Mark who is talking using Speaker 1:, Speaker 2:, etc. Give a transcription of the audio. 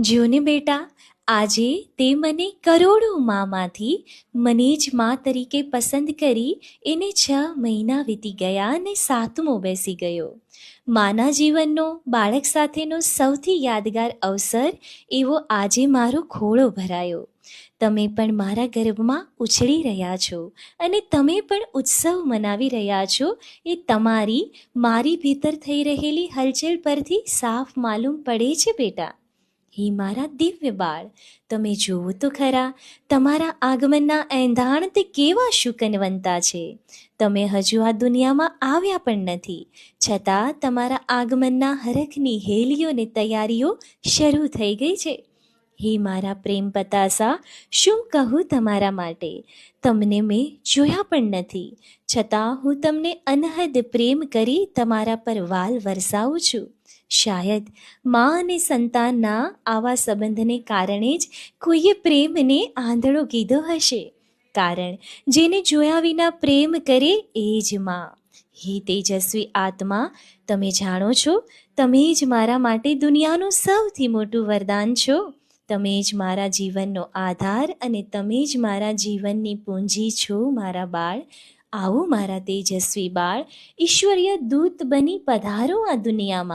Speaker 1: જ્યોને બેટા, આજે તે મને કરોડો મામાંથી મને જ મા તરીકે પસંદ કરી એને છ મહિના વીતી ગયા અને સાતમો બેસી ગયો. માના જીવનનો, બાળક સાથેનો સૌથી યાદગાર અવસર એવો આજે મારો ખોળો ભરાયો. તમે પણ મારા ગર્ભમાં ઉછળી રહ્યા છો અને તમે પણ ઉત્સવ મનાવી રહ્યા છો એ તમારી, મારી ભીતર થઈ રહેલી હલચલ પરથી સાફ માલુમ પડે છે બેટા. હે મારા દિવ્ય બાળ, તમે જુઓ તો ખરા, તમારા આગમનના એંધાણ તે કેવા શુકનવંતા છે. તમે હજુ આ દુનિયામાં આવ્યા પણ નથી. છતાં તમારા આગમનના હરખની હેલીઓને તૈયારીઓ શરૂ થઈ ગઈ છે. હે મારા પ્રેમ પતાસા શું કહું તમારા માટે? તમને મેં જોયા પણ નથી. છતાં હું તમને અનહદ પ્રેમ કરી તમારા પર વાલ વરસાવું છું. શાયદ મા અને સંતાનના આવા સંબંધને કારણે જ કોઈએ પ્રેમને આંધળો કીધો હશે. કારણ જેને જોયા વિના પ્રેમ કરે એ જ મા. હે તેજસ્વી આત્મા, તમે જાણો છો, તમે જ મારા માટે દુનિયાનું સૌથી મોટું વરદાન છો. તમે જ મારા જીવનનો આધાર અને તમે જ મારા જીવનની પૂંજી છો, મારા બાળ. આવો મારા તેજસ્વી બાળ, ઈશ્વરીય દૂત બની પધારો આ દુનિયામાં.